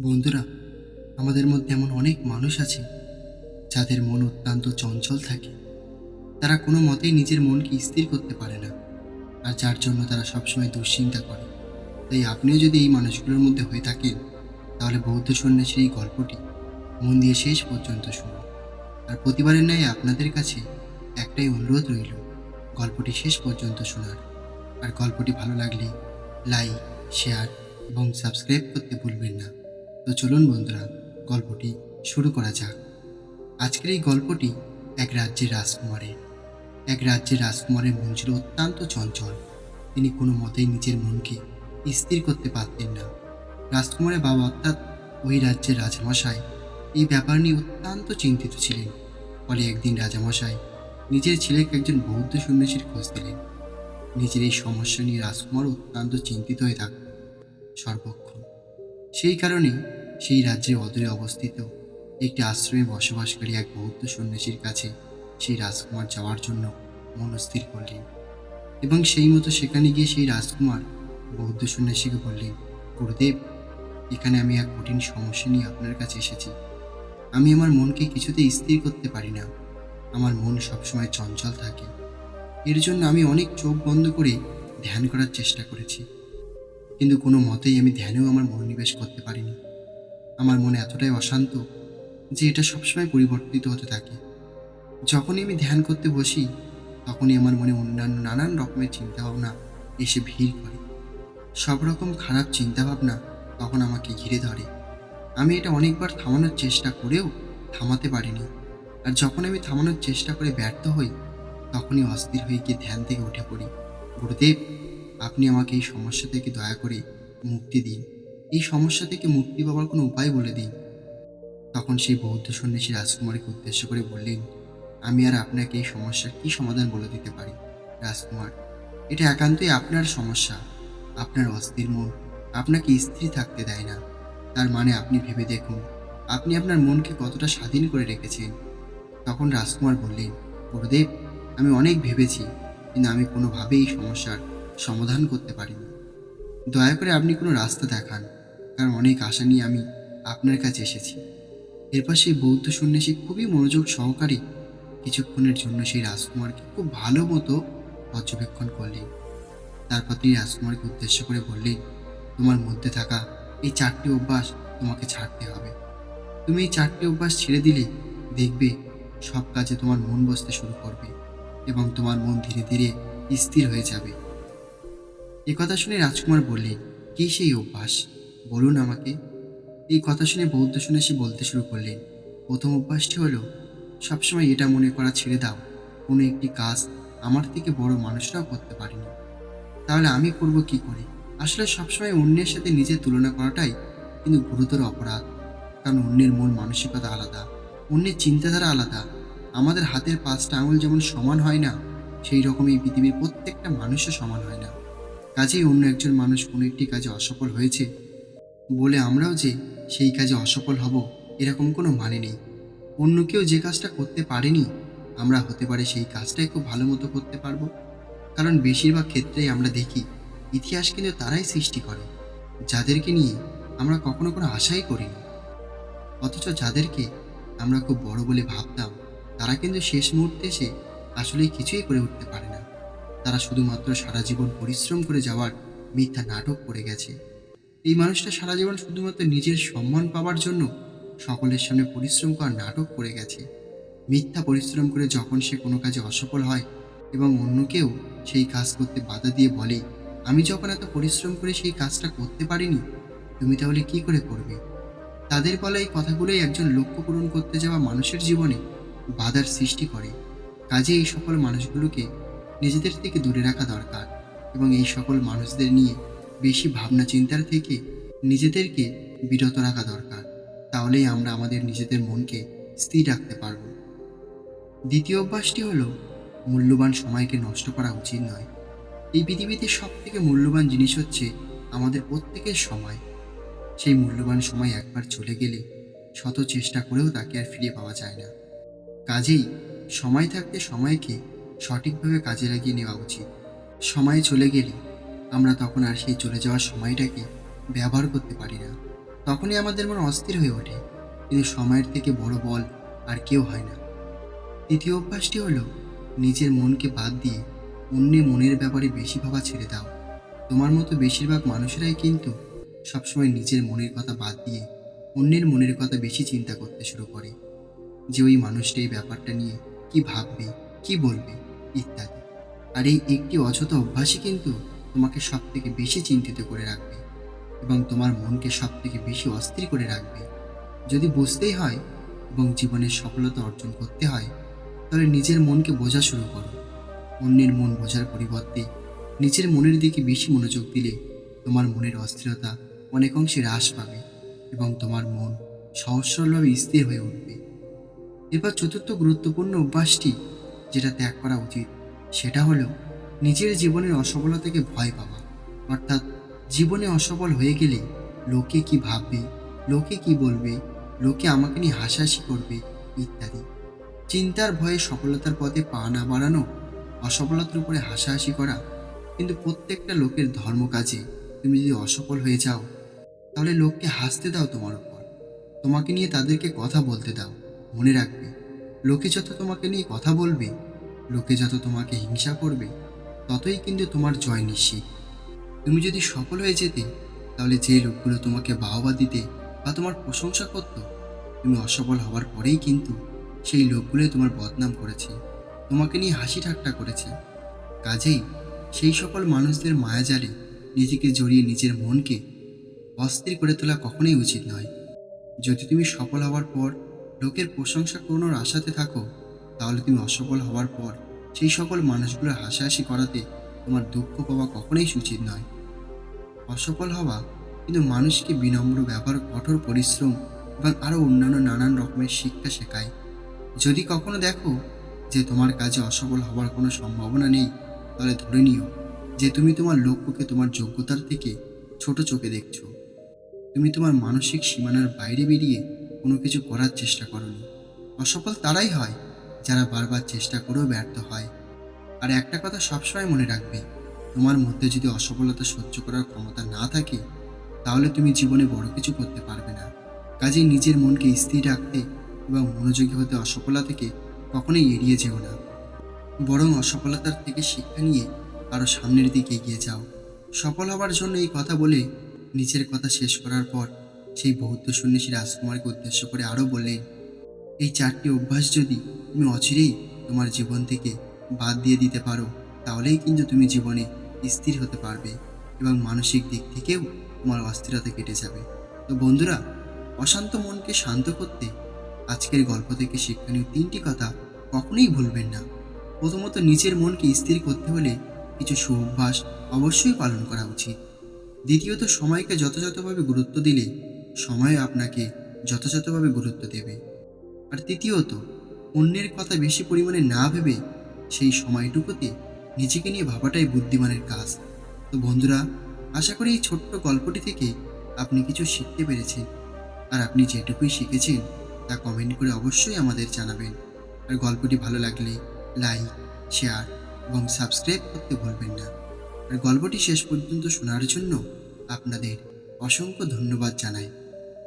বন্ধুরা, আমাদের মধ্যে এমন অনেক মানুষ আছে যাদের মন অত্যন্ত চঞ্চল থাকে। তারা কোনো মতেই নিজের মনকে স্থির করতে পারে না আর যার জন্য তারা সবসময় দুশ্চিন্তা করে। তাই আপনিও যদি এই মানুষগুলোর মধ্যে হয়ে থাকেন, তাহলে বৌদ্ধ সন্ন্যাসীর এই গল্পটি মন দিয়ে শেষ পর্যন্ত শুনুন। আর প্রতিবারের ন্যায় আপনাদের কাছে একটাই অনুরোধ রইল, গল্পটি শেষ পর্যন্ত শোনার। আর গল্পটি ভালো লাগলে লাইক, শেয়ার এবং সাবস্ক্রাইব করতে ভুলবেন না। তো চলুন বন্ধুরা, গল্পটি শুরু করা যাক। আজকের এই গল্পটি এক রাজ্যের রাজকুমারের। এক রাজ্যের রাজকুমারের মন ছিল অত্যন্ত চঞ্চল। তিনি কোনো মতেই নিজের মনকে স্থির করতে পারতেন না। রাজকুমারের বাবা অর্থাৎ ওই রাজ্যের রাজামশাই এই ব্যাপার নিয়ে অত্যন্ত চিন্তিত ছিলেন। ফলে একদিন রাজামশাই নিজের ছেলেকে একজন বৌদ্ধ সন্ন্যাসীর খোঁজ দিলেন। নিজের এই সমস্যা নিয়ে রাজকুমার অত্যন্ত চিন্তিত হয়ে থাকত সর্বক্ষণ সেই কারণে সেই রাজ্যের অদূরে অবস্থিত একটি আশ্রমে বসবাসকারী এক বৌদ্ধ সন্ন্যাসীর কাছে সেই রাজকুমার যাওয়ার জন্য মনস্থির করলেন এবং সেই মতো সেখানে গিয়ে সেই রাজকুমার বৌদ্ধ সন্ন্যাসীকে বললেন, গুরুদেব, এখানে আমি এক কঠিন সমস্যা নিয়ে আপনার কাছে এসেছি। আমি আমার মনকে কিছুতেই স্থির করতে পারি না। আমার মন সবসময় চঞ্চল থাকে। এর জন্য আমি অনেক চোখ বন্ধ করে ধ্যান করার চেষ্টা করেছি। কিন্তু কোনো মতেই আমি ধ্যানেও আমার মনোনিবেশ করতে পারিনি। আমার মনে এতটাই অশান্ত যে এটা সবসময় পরিবর্তিত হতে থাকে। যখনই আমি ধ্যান করতে বসি, তখনই আমার মনে অন্যান্য নানান রকমের চিন্তাভাবনা এসে ভিড় করে। সব রকম খারাপ চিন্তাভাবনা তখন আমাকে ঘিরে ধরে। আমি এটা অনেকবার থামানোর চেষ্টা করেও থামাতে পারিনি। আর যখন আমি থামানোর চেষ্টা করে ব্যর্থ হই, তখনই অস্থির হয়ে গিয়ে ধ্যান থেকে উঠে পড়ি। গুরুদেব আপনি আমাকে এই সমস্যা থেকে দয়া করে মুক্তি দিন। এই সমস্যা থেকে মুক্তি পাওয়ার কোনো উপায় বলে দিন। তখন সেই বৌদ্ধ সন্ন্যাসী রাজকুমারকে উদ্দেশ্য করে বললেন, আমি আর আপনাকে এই সমস্যার কী সমাধান বলে দিতে পারি, রাজকুমার? এটা একান্তই আপনার সমস্যা। আপনার অস্থির মন আপনাকে স্থির থাকতে দেয় না। তার মানে আপনি ভেবে দেখুন, আপনি আপনার মনকে কতটা স্বাধীন করে রেখেছেন। তখন রাজকুমার বললেন, গুরুদেব, আমি অনেক ভেবেছি, কিন্তু আমি কোনোভাবেই এই সমস্যার সমাধান করতে পারিনি। দয়া করে আপনি কোনো রাস্তা দেখান, কারণ অনেক আশা নিয়ে আমি আপনার কাছে এসেছি। এরপর সেই বৌদ্ধ সন্ন্যাসী খুবই মনোযোগ সহকারী কিছুক্ষণের জন্য সেই রাজকুমারকে খুব ভালো মতো পর্যবেক্ষণ করলেন। তারপর তিনি রাজকুমারকে উদ্দেশ্য করে বললেন, তোমার মধ্যে থাকা এই চারটি অভ্যাস তোমাকে ছাড়তে হবে। তুমি এই চারটি অভ্যাস ছেড়ে দিলে দেখবে সব কাজে তোমার মন বসতে শুরু করবে এবং তোমার মন ধীরে ধীরে স্থির হয়ে যাবে। কথা শুনে রাজকুমার বললে, কি সেই অভ্যাস? বলুন আমাকে। এই কথা শুনে বৌদ্ধ সন্ন্যাসী বলতে শুরু করলেন, প্রথম অভ্যাসটি হলো, সবসময় এটা মনে করা ছেড়ে দাও। কোনো একটি কাজ আমার থেকে বড় মানুষরাও করতে পারেনি। তাহলে আমি করব কি করে? আসলে সবসময় অন্যের সাথে নিজের তুলনা করাটাই কিন্তু গুরুতর অপরাধ। কারণ অন্যের মন মানসিকতা আলাদা, অন্যের চিন্তাধারা আলাদা। আমাদের হাতের পাঁচটা আঙুল যেমন সমান হয় না, সেই রকম এই পৃথিবীর প্রত্যেকটা মানুষও সমান হয় না। কাজেই অন্য একজন মানুষ কোনো একটি কাজে অসফল হয়েছে বলে আমরাও যে সেই কাজে অসফল হব, এরকম কোনো মানে নেই। অন্য কেউ যে কাজটা করতে পারেনি, আমরা হতে পারে সেই কাজটাই খুব ভালো মতো করতে পারব। কারণ বেশিরভাগ ক্ষেত্রেই আমরা দেখি, ইতিহাস কিন্তু তারাই সৃষ্টি করে, যাদেরকে নিয়ে আমরা কখনো কোনো আশাই করিনি। অথচ যাদেরকে আমরা খুব বড় বলে ভাবতাম, তারা কিন্তু শেষ মুহূর্তে এসে আসলেই কিছুই করে উঠতে পারে না। তারা শুধুমাত্র সারা জীবন পরিশ্রম করে যাওয়ার মিথ্যা নাটক করে গেছে। এই মানুষটা সারা জীবন শুধুমাত্র নিজের সম্মান পাওয়ার জন্য সকলের সামনে পরিশ্রম করার নাটক করে গেছে। মিথ্যা পরিশ্রম করে যখন সে কোনো কাজে অসফল হয় এবং অন্যকেও সেই কাজ করতে বাধা দিয়ে বলে, আমি যখন এত পরিশ্রম করে সেই কাজটা করতে পারিনি, তুমি তাহলে কি করে করবে? তাদের বলা এই কথাগুলোই একজন লক্ষ্য পূরণ করতে যাওয়া মানুষের জীবনে বাধার সৃষ্টি করে। কাজে এই সকল মানুষগুলোকে নিজেদের থেকে দূরে রাখা দরকার এবং এই সকল মানুষদের নিয়ে বেশি ভাবনা চিন্তার থেকে নিজেদেরকে বিরত রাখা দরকার। তাহলেই আমরা আমাদের নিজেদের মনকে স্থির রাখতে পারব। দ্বিতীয় অভ্যাসটি হলো মূল্যবান সময়কে নষ্ট করা উচিত নয়। এই পৃথিবীতে সব থেকে মূল্যবান জিনিস হচ্ছে আমাদের প্রত্যেকের সময়। সেই মূল্যবান সময় একবার চলে গেলে শত চেষ্টা করেও তাকে আর ফিরে পাওয়া যায় না। কাজেই সময় থাকতে সময়কে সঠিকভাবে কাজে লাগিয়ে নেওয়া উচিত। সময় চলে গেলে আমরা তখন আর সেই চলে যাওয়ার সময়টাকে ব্যবহার করতে পারি না। তখনই আমাদের মন অস্থির হয়ে ওঠে, কিন্তু সময়ের থেকে বড় বল আর কেউ হয় না। তৃতীয় অভ্যাসটি হলো নিজের মনকে বাদ দিয়ে অন্যের মনের ব্যাপারে বেশি ভাবা ছেড়ে দাও। তোমার মতো বেশিরভাগ মানুষেরাই কিন্তু সবসময় নিজের মনের কথা বাদ দিয়ে অন্যের মনের কথা বেশি চিন্তা করতে শুরু করে। যে ওই মানুষটা এই ব্যাপারটা নিয়ে কি ভাববে কি বলবে ইত্যাদি। আর এই একটি অযথ অভ্যাসই কিন্তু তোমাকে সব থেকে বেশি চিন্তিত করে রাখবে এবং তোমার মনকে সব থেকে বেশি অস্থির করে রাখবে। যদি বুঝতেই হয় এবং জীবনের সফলতা অর্জন করতে হয়, তাহলে নিজের মনকে বোঝা শুরু করো। অন্যের মন বোঝার পরিবর্তে নিজের মনের দিকে বেশি মনোযোগ দিলে তোমার মনের অস্থিরতা অনেক অংশে হ্রাস পাবে এবং তোমার মন সহজ সরলভাবে স্থির হয়ে উঠবে। এরপর চতুর্থ গুরুত্বপূর্ণ অভ্যাসটি যেটা ত্যাগ করা উচিত, সেটা হলো নিজের জীবনের অসফলতাকে ভয় পাওয়া। অর্থাৎ জীবনে অসফল হয়ে গেলে লোকে কি ভাববে, লোকে কি বলবে, লোকে আমাকে নিয়ে হাসাহাসি করবে ইত্যাদি। চিন্তার ভয়ে সফলতার পথে পা না বাড়ানো, অসফলতার উপরে হাসাহাসি করা কিন্তু প্রত্যেকটা লোকের ধর্ম কাজে। তুমি যদি অসফল হয়ে যাও, তাহলে লোককে হাসতে দাও তোমার উপর। তোমাকে নিয়ে তাদেরকে কথা বলতে দাও, মনে রাখবে। লোকে যত তোমাকে নিয়ে কথা বলবে, লোকে যত তোমাকে হিংসা করবে, ততই কিন্তু তোমার জয় নিশ্চিত। তুমি যদি সফল হয়ে যেতে, তাহলে যে লোকগুলো তোমাকে বাহবা দিতে বা তোমার প্রশংসা করত, তুমি অসফল হওয়ার পরেই কিন্তু সেই লোকগুলোই তোমার বদনাম করেছে, তোমাকে নিয়ে হাসি ঠাট্টা করেছে। কাজেই সেই সকল মানুষদের মায়াজালে নিজেকে জড়িয়ে নিজের মনকে অস্থির করে তোলা কখনোই উচিত নয়। যদি তুমি সফল হওয়ার পর লোকের প্রশংসা করানোর আশাতে থাকো, তাহলে তুমি অসফল হওয়ার পর সেই সকল মানুষগুলোর হাসাহাসি করাতে তোমার দুঃখ পাওয়া কখনোই উচিত নয়। অসফল হওয়া কিন্তু মানুষকে বিনম্র ব্যবহার, কঠোর পরিশ্রম এবং আরও অন্যান্য নানান রকমের শিক্ষা শেখায়। যদি কখনো দেখো যে তোমার কাজে অসফল হওয়ার কোনো সম্ভাবনা নেই, তাহলে ধরে নিও যে তুমি তোমার লক্ষ্যকে তোমার যোগ্যতার থেকে ছোট চোখে দেখছ। তুমি তোমার মানসিক সীমানার বাইরে বেরিয়ে কোনো কিছু করার চেষ্টা করনি। অসফল তারাই হয় যারা বারবার চেষ্টা করেও ব্যর্থ হয়। আর একটা কথা সবসময় মনে রাখবে, তোমার মধ্যে যদি অসফলতা সহ্য করার ক্ষমতা না থাকে, তাহলে তুমি জীবনে বড় কিছু করতে পারবে না। কাজেই নিজের মনকে স্থির রাখতে এবং মনোযোগী হতে অসফলতা থেকে কখনোই এড়িয়ে যেও না। বরং অসফলতার থেকে শিক্ষা নিয়ে আরও সামনের দিকে এগিয়ে যাও। সফল হবার জন্য এই কথা বলে নিজের কথা শেষ করার পর সেই বৌদ্ধ সন্ন্যাসী রাজকুমারকে উদ্দেশ্য করে আরও বললেন এই চারটি অভ্যাস যদি তুমি অচিরেই তোমার জীবন থেকে বাদ দিয়ে দিতে পারো, তাহলেই কিন্তু তুমি জীবনে স্থির হতে পারবে এবং মানসিক দিক থেকেও তোমার অস্থিরতা কেটে যাবে। তো বন্ধুরা, অশান্ত মনকে শান্ত করতে আজকের গল্প থেকে শিক্ষণীয় তিনটি কথা কখনোই ভুলবেন না। প্রথমত, নিজের মনকে স্থির করতে হলে কিছু সুঅভ্যাস অবশ্যই পালন করা উচিত। দ্বিতীয়ত, সময়কে যথাযথভাবে গুরুত্ব দিলে সময় আপনাকে যথাযথভাবে গুরুত্ব দেবে। আর তৃতীয়ত, অন্যের কথা বেশি পরিমাণে না ভেবে সেই সময়টুকুতে নিজেকে নিয়ে ভাবাটাই বুদ্ধিমানের কাজ। তো বন্ধুরা, আশা করি এই ছোট্ট গল্পটি থেকে আপনি কিছু শিখতে পেরেছেন। আর আপনি যেটুকুই শিখেছেন, তা কমেন্ট করে অবশ্যই আমাদের জানাবেন। আর গল্পটি ভালো লাগলে লাইক শেয়ার এবং সাবস্ক্রাইব করতে ভুলবেন না। আর গল্পটি শেষ পর্যন্ত শোনার জন্য আপনাদের অসংখ্য ধন্যবাদ জানাই।